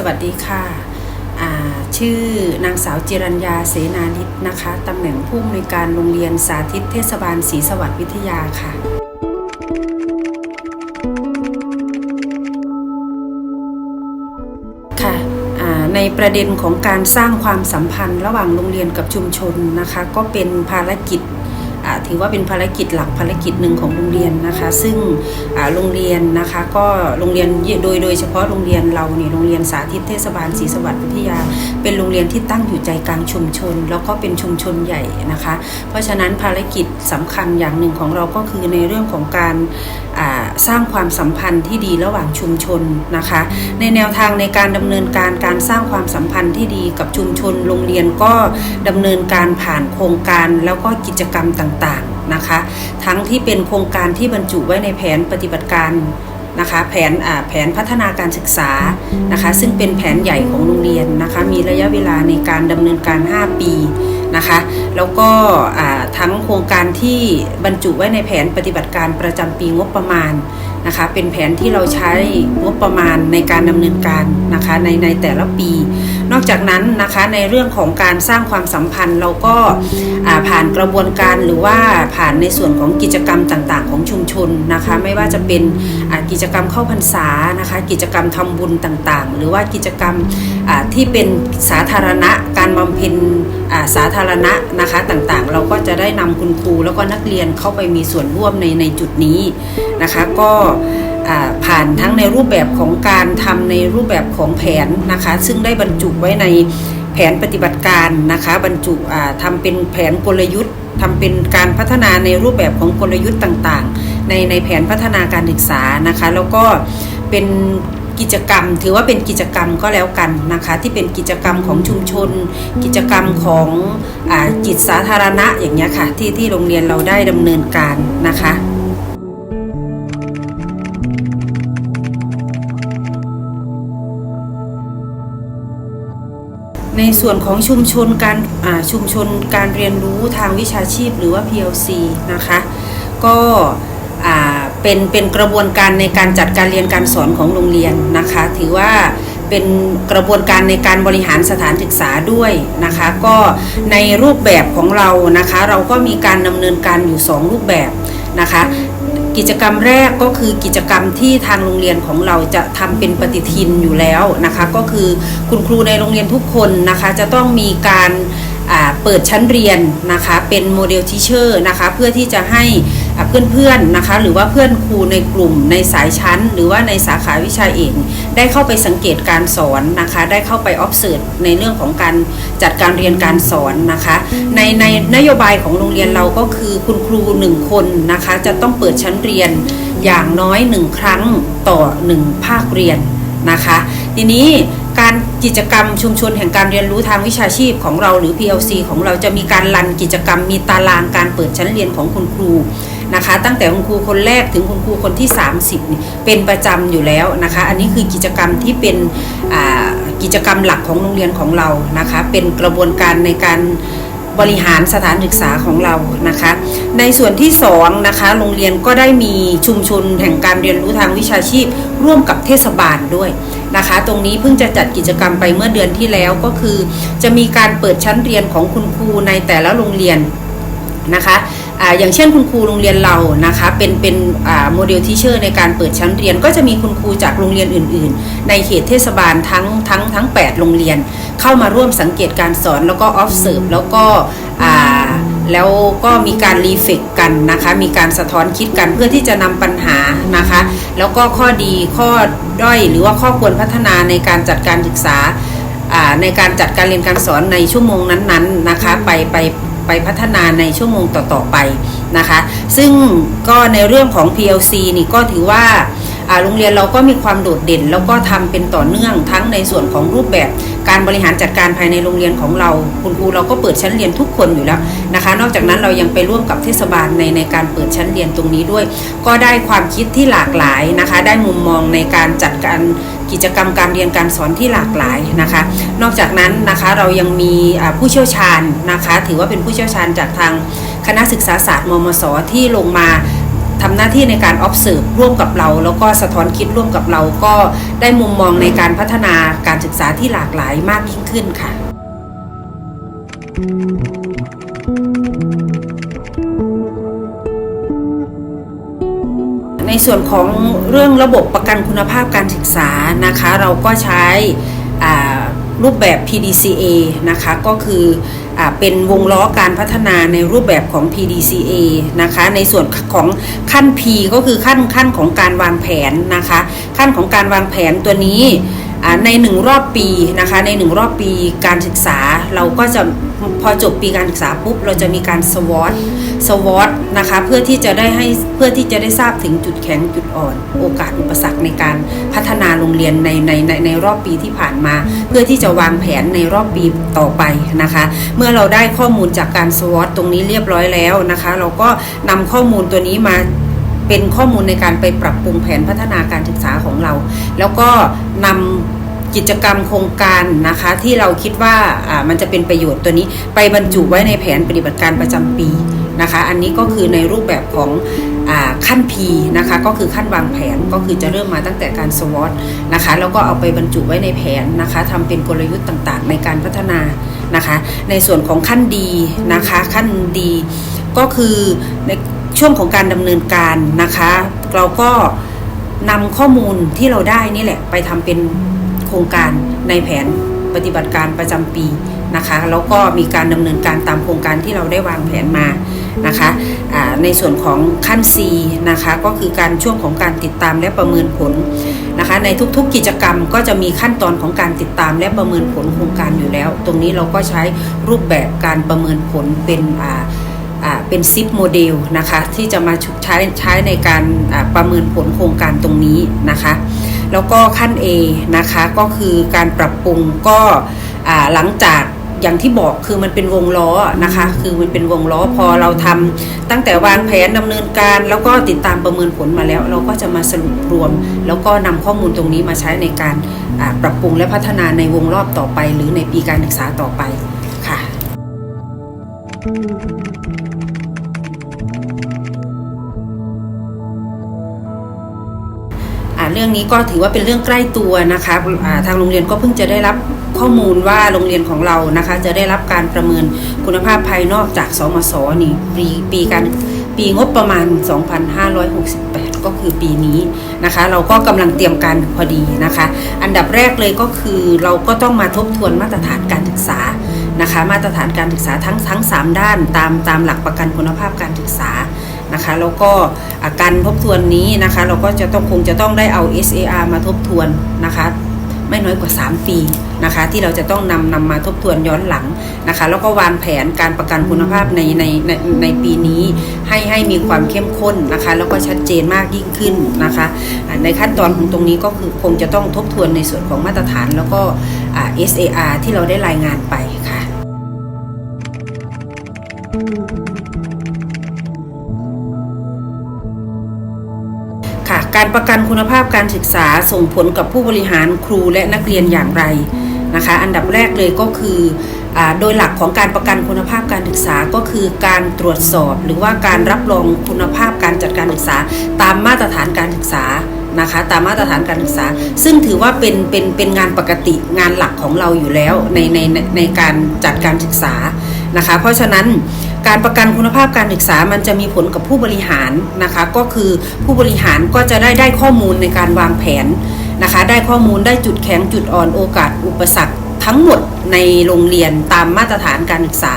สวัสดีค่ะ ชื่อนางสาวจิรัญญาเสนานิตนะคะตำแหน่งผู้อำนวยการโรงเรียนสาธิตเทศบาลศรีสวัสดิ์วิทยาค่ะ ค่ะในประเด็นของการสร้างความสัมพันธ์ระหว่างโรงเรียนกับชุมชนนะคะ ก็เป็นภารกิจ ถือว่าเป็นภารกิจหลักภารกิจหนึ่งของโรงเรียนนะคะ ซึ่งโรงเรียนนะคะก็โรงเรียนโดยโดยเฉพาะโรงเรียนเราเนี่ยโรงเรียนสาธิตเทศบาลศรีสวัสดิ์วิทยา เป็นโรงเรียนที่ตั้งอยู่ใจกลางชุมชน แล้วก็เป็นชุมชนใหญ่นะคะ เพราะฉะนั้นภารกิจสำคัญอย่างหนึ่งของเราก็คือในเรื่องของการ สร้างความสัมพันธ์ที่ดีระหว่างชุมชนนะคะ ในแนวทางในการดำเนินการการสร้างความสัมพันธ์ที่ดีกับชุมชน โรงเรียนก็ดำเนินการผ่านโครงการแล้วก็กิจกรรมต่างๆนะคะ ทั้งที่เป็นโครงการที่บรรจุไว้ในแผนปฏิบัติการนะคะแผนแผนพัฒนาการศึกษานะคะ ซึ่งเป็นแผนใหญ่ของโรงเรียนนะคะ มีระยะเวลาในการดำเนินการ 5 ปี นะคะ แล้วก็ทั้งโครงการที่บรรจุไว้ในแผนปฏิบัติการประจำปีงบประมาณนะคะ เป็นแผนที่เราใช้งบประมาณในการดำเนินการนะคะในในแต่ละปี นอกจากนั้นนะคะในเรื่องของการสร้างความสัมพันธ์เราก็ผ่านกระบวนการหรือว่าผ่านในส่วนของกิจกรรมต่างๆ ของชุมชนนะคะไม่ว่าจะเป็นกิจกรรมเข้าพรรษานะคะ กิจกรรมทำบุญต่างๆ หรือว่ากิจกรรมที่เป็นสาธารณะการบำเพ็ญสาธารณะนะคะต่างๆ เราก็จะได้นำคุณครูแล้วก็นักเรียนเข้าไปมีส่วนร่วมในในจุดนี้นะคะก็ ผ่านทั้งในรูปแบบของการทำในรูปแบบของแผนนะคะ ซึ่งได้บรรจุไว้ในแผนปฏิบัติการนะคะ บรรจุอ่าทำเป็นแผนกลยุทธ์ทำเป็นการพัฒนาในรูปแบบของกลยุทธ์ต่างๆ ในในแผนพัฒนาการศึกษานะคะ แล้วก็เป็นกิจกรรม ถือว่าเป็นกิจกรรมก็แล้วกันนะคะ ที่เป็นกิจกรรมของชุมชน กิจกรรมของอจิตสาธารณะอย่างเงี้ยค่ะที่ที่โรงเรียนเราได้ดำเนินการนะคะ ในส่วนของชุมชนการชุมชนการเรียนรู้ทางวิชาชีพหรือว่า PLC นะคะ ก็เป็นเป็นกระบวนการในการจัดการเรียนการสอนของโรงเรียนนะคะ ถือว่าเป็นกระบวนการในการบริหารสถานศึกษาด้วยนะคะ ก็ในรูปแบบของเรานะคะ เราก็มีการดำเนินการอยู่ 2 รูปแบบนะคะ กิจกรรมแรกก็คือกิจกรรมที่ทางโรงเรียนของเราจะทำเป็นปฏิทินอยู่แล้วนะคะ ก็คือคุณครูในโรงเรียนทุกคนนะคะจะต้องมีการเปิดชั้นเรียนนะคะเป็นโมเดลทิเชอร์นะคะเพื่อที่จะให้เพื่อนๆนะคะหรือว่าเพื่อนครูในกลุ่มในสายชั้น หรือว่าในสาขาวิชาเอก ได้เข้าไปสังเกตการสอนนะคะ ได้เข้าไป observe ในเรื่องของการจัดการเรียนการสอนนะคะ ในในนโยบายของโรงเรียนเราก็คือคุณครูหนึ่งคนนะคะ จะต้องเปิดชั้นเรียนอย่างน้อยหนึ่งครั้งต่อหนึ่งภาคเรียนนะคะ ทีนี้การกิจกรรมชุมชนแห่งการเรียนรู้ทางวิชาชีพของเราหรือ PLC ของเราจะมีการรันกิจกรรมมีตารางการเปิดชั้นเรียนของคุณครู นะคะ ตั้งแต่คุณครูคนแรกถึงคุณครูคนที่ 30 เป็นประจำอยู่แล้วนะคะ อันนี้คือกิจกรรมที่เป็นกิจกรรมหลักของโรงเรียนของเรานะคะ เป็นกระบวนการในการบริหารสถานศึกษาของเรานะคะ ในส่วนที่2นะคะโรงเรียนก็ได้มีชุมชนแห่งการเรียนรู้ทางวิชาชีพ ร่วมกับเทศบาลด้วยนะคะ ตรงนี้เพิ่งจะจัดกิจกรรมไปเมื่อเดือนที่แล้วก็คือ จะมีการเปิดชั้นเรียนของคุณครูในแต่ละโรงเรียนนะคะ อย่างเช่นคุณครูโรงเรียนเรานะคะเป็นเป็นโมเดลทิเชอร์ในการเปิดชั้นเรียน ก็จะมีคุณครูจากโรงเรียนอื่น ๆ ในเขตเทศบาลทั้งทั้งทั้ง 8 โรงเรียน เข้ามาร่วมสังเกตการสอนแล้วก็ออฟเซิร์ฟแล้วก็แล้วก็มีการรีเฟกกันนะคะ มีการสะท้อนคิดกันเพื่อที่จะนำปัญหานะคะ แล้วก็ข้อดีข้อด้อยหรือว่าข้อควรพัฒนาในการจัดการศึกษาอ่าในการจัดการเรียนการสอนในชั่วโมงนั้นๆนะคะ ไปไป ไปพัฒนาในชั่วโมงต่อๆไปนะคะ ซึ่งก็ในเรื่องของ PLC นี่ก็ถือว่าอ่า โรงเรียนเราก็มีความโดดเด่น แล้วก็ทำเป็นต่อเนื่องทั้งในส่วนของรูปแบบการบริหารจัดการภายในโรงเรียนของเรา คุณครูเราก็เปิดชั้นเรียนทุกคนอยู่แล้วนะคะ นอกจากนั้นเรายังไปร่วมกับเทศบาลในในการเปิดชั้นเรียนตรงนี้ด้วย ก็ได้ความคิดที่หลากหลายนะคะ ได้มุมมองในการจัดการกิจกรรมการเรียนการสอนที่หลากหลายนะคะ นอกจากนั้นนะคะเรายังมีผู้เชี่ยวชาญนะคะ ถือว่าเป็นผู้เชี่ยวชาญจากทางคณะศึกษาศาสตร์มมสที่ลงมา ทำหน้าที่ในการ observe ร่วมกับเรา แล้วก็สะท้อนคิดร่วมกับเราก็ได้มุมมองในการพัฒนาการศึกษาที่หลากหลายมากยิ่งขึ้นค่ะ ในส่วนของเรื่องระบบประกันคุณภาพการศึกษานะคะ เราก็ใช้รูปแบบ PDCA นะคะก็คือ เป็นวงล้อการพัฒนาในรูปแบบของ PDCA นะคะ ในส่วนของขั้น P ก็คือขั้นขั้นของการวางแผนนะคะ ขั้นของการวางแผนตัวนี้ในหนึ่งรอบปีนะคะในหนึ่งรอบปีการศึกษาเราก็จะพอจบปีการศึกษาปุ๊บเราจะมีการสวอท SWOT SWOT นะคะเพื่อที่จะได้ให้เพื่อที่จะได้ทราบถึงจุดแข็งจุดอ่อน โอกาสอุปสรรคในการพัฒนาโรงเรียนในในในในรอบปีที่ผ่านมา เพื่อที่จะวางแผนในรอบปีต่อไปนะคะ เมื่อเราได้ข้อมูลจากการ SWOT ตรงนี้เรียบร้อยแล้วนะคะ เราก็นำข้อมูลตัวนี้มาเป็นข้อมูลในการไปปรับปรุงแผนพัฒนาการศึกษาของเรา แล้วก็นำกิจกรรมโครงการนะคะที่เราคิดว่าอ่ามันจะเป็นประโยชน์ตัวนี้ ไปบรรจุไว้ในแผนปฏิบัติการประจำปี นะคะ อันนี้ก็คือในรูปแบบของอขั้น P นะคะ ก็คือขั้นวางแผนก็คือจะเริ่มมาตั้งแต่การ SWOT นะคะ แล้วก็เอาไปบรรจุไว้ในแผนนะคะทำเป็นกลยุทธ์ต่างๆ ในการพัฒนานะคะ ในส่วนของขั้นดีนะคะ ขั้นดีก็คือในช่วงของการดำเนินการนะคะ เราก็นำข้อมูลที่เราได้นี่แหละไปทำเป็นโครงการในแผน ปฏิบัติการประจำปีนะคะแล้วก็มีการดำเนินการตามโครงการที่เราได้วางแผนมานะคะในส่วนของขั้น C นะคะก็คือการช่วงของการติดตามและประเมินผลนะคะในทุกๆกิจกรรมก็จะมีขั้นตอนของการติดตามและประเมินผลโครงการอยู่แล้ว ตรงนี้เราก็ใช้รูปแบบการประเมินผลเป็นอ่าเป็นซิปโมเดลนะคะที่จะมาใช้ใช้ในการประเมินผลโครงการตรงนี้นะคะ แล้วก็ขั้น A นะคะก็คือการปรับปรุงก็หลังจากอย่างที่บอกคือมันเป็นวงล้อนะคะ คือมันเป็นวงล้อพอเราทำตั้งแต่วางแผนดำเนินการ แล้วก็ติดตามประเมินผลมาแล้ว เราก็จะมาสรุปรวม แล้วก็นำข้อมูลตรงนี้มาใช้ในการปรับปรุงและพัฒนาในวงรอบต่อไป หรือในปีการศึกษาต่อไปค่ะ รื่องนี้ก็ถือว่าเป็นเรื่องใกล้ตัวนะคะทางโรงเรียนก็เพิ่งจะได้รับข้อมูลว่าโรงเรียนของเรานะคะ จะได้รับการประเมินคุณภาพภายนอกจากสมศนี่ปีปีการปีงบประมาณ 2568 ก็คือปีนี้นะคะ เราก็กำลังเตรียมการพอดีนะคะ อันดับแรกเลยก็คือเราก็ต้องมาทบทวนมาตรฐานการศึกษานะคะ มาตรฐานการศึกษาทั้งทั้งสามด้านตามตามหลักประกันคุณภาพการศึกษา นะคะแล้วก็อาการทบทวนนี้นะคะเราก็จะต้องคงจะต้องได้เอา SAR มาทบทวนนะคะไม่น้อยกว่า 3 ปีนะคะที่เราจะต้องนำนำมาทบทวนย้อนหลังนะคะแล้วก็วางแผนการประกันคุณภาพในในในในปีนี้ให้ให้มีความเข้มข้นนะคะแล้วก็ชัดเจนมากยิ่งขึ้นนะคะในขั้นตอนของตรงนี้ก็คือคงจะต้องทบทวนในส่วนของมาตรฐานแล้วก็ SAR ที่เราได้รายงานไปค่ะค่ะ การประกันคุณภาพการศึกษาส่งผลกับผู้บริหารครูและนักเรียนอย่างไรนะคะ อันดับแรกเลยก็คืออโดยหลักของการประกันคุณภาพการศึกษาก็คือการตรวจสอบ หรือว่าการรับรองคุณภาพการจัดการศึกษา ตามมาตรฐานการศึกษานะคะตามมาตรฐานการศึกษา ซึ่งถือว่าเป็นเป็นเป็นงานปกติงานหลักของเราอยู่แล้วในในในในการจัดการศึกษานะคะ เพราะฉะนั้น การประกันคุณภาพการศึกษามันจะมีผลกับผู้บริหารนะคะ ก็คือผู้บริหารก็จะได้ได้ข้อมูลในการวางแผนนะคะ ได้ข้อมูลได้จุดแข็งจุดอ่อนโอกาสอุปสรรค ทั้งหมดในโรงเรียนตามมาตรฐานการศึกษา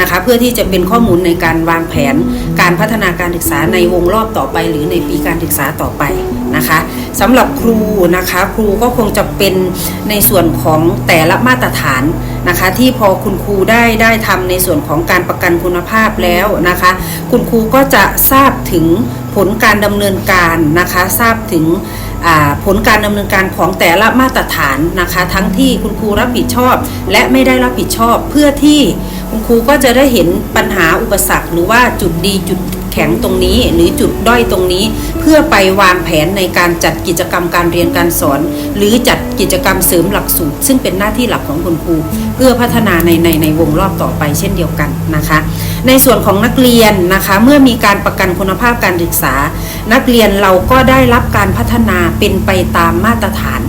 นะคะเพื่อที่จะเป็นข้อมูลในการวางแผน การพัฒนาการศึกษาในวงรอบต่อไป หรือในปีการศึกษาต่อไปนะคะสำหรับครูนะคะครูก็คงจะเป็นในส่วนของแต่ละมาตรฐานนะคะที่พอคุณครูได้ได้ทำในส่วนของการประกันคุณภาพแล้วนะคะคุณครูก็จะทราบถึงผลการดำเนินการนะคะทราบถึง ผลการดำเนินการของแต่ละมาตรฐานนะคะ ทั้งที่คุณครูรับผิดชอบ และไม่ได้รับผิดชอบเพื่อที่คุณครูก็จะได้เห็นปัญหาอุปสรรค หรือว่าจุดดีจุดแข็งตรงนี้ หรือจุดด้อยตรงนี้ เพื่อไปวางแผนในการจัดกิจกรรมการเรียนการสอน หรือจัดกิจกรรมเสริมหลักสูตร ซึ่งเป็นหน้าที่หลักของคุณครู เพื่อพัฒนาในในในวงรอบต่อไปเช่นเดียวกันนะคะ ในส่วนของนักเรียนนะคะเมื่อมีการประกันคุณภาพการศึกษา นักเรียนเราก็ได้รับการพัฒนาเป็นไปตามมาตรฐาน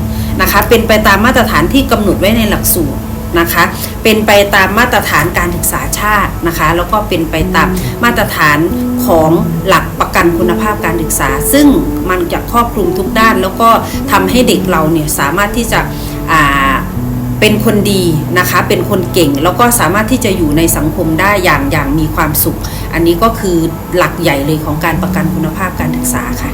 นะคะเป็นไปตามมาตรฐานที่กำหนดไว้ในหลักสูตรนะคะเป็นไปตามมาตรฐานการศึกษาชาตินะคะแล้วก็เป็นไปตามมาตรฐานของหลักประกันคุณภาพการศึกษา ซึ่งมันจะครอบคลุมทุกด้าน แล้วก็ทำให้เด็กเราเนี่ยสามารถที่จะอ่า เป็นคนดีนะคะ เป็นคนเก่งแล้วก็สามารถที่จะอยู่ในสังคมได้อย่างอย่างมีความสุข อันนี้ก็คือหลักใหญ่เลยของการประกันคุณภาพการศึกษาค่ะ